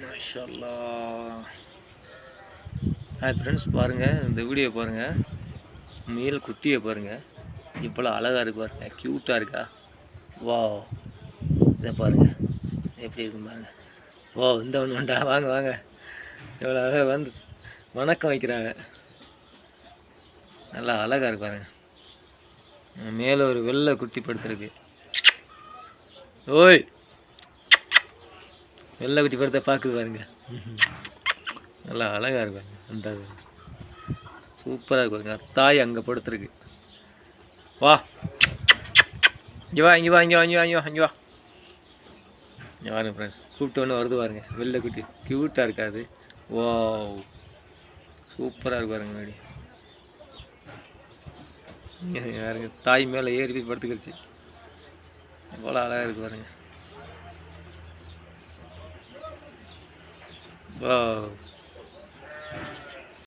மாஷல்லா. Hi friends பாருங்கள் இந்த video பாருங்கள் மேல் குட்டியை பாருங்கள் இவ்வளோ அழகாக இருக்கு பாருங்கள் க்யூட்டாக இருக்கா? வா இதை பாருங்கள் எப்படி இருக்கும் பாருங்கள் ஓ இந்த ஒன்று வேண்டா வாங்க வாங்க. இவ்வளோ அழகாக வந்து வணக்கம் வைக்கிறாங்க. நல்லா அழகாக இருக்கு பாருங்க. மேலே ஒரு வெள்ளை குட்டி படுத்துருக்கு. ஓய்! வெள்ளை குட்டி படுத்த பார்க்குது பாருங்க. நல்லா அழகாக இருக்கும் அந்த சூப்பராக இருக்கும் பாருங்க தாய் அங்கே படுத்துருக்கு. வா. இங்கே வா இங்கே வா இங்கே வா இங்கே வா இங்கே வா இங்கே வா. இங்கே ஃப்ரெண்ட்ஸ் கூப்பிட்டு ஒன்று வருது பாருங்க வெள்ளை குட்டி. க்யூட்டாக இருக்காது ஓ சூப்பராக இருப்பாருங்க பாருங்க முன்னாடி. இங்க பாருங்க தாய் மேலே ஏறி போய் படுத்துக்கிடுச்சு எவ்வளோ அழகாக இருக்கு பாருங்க. வா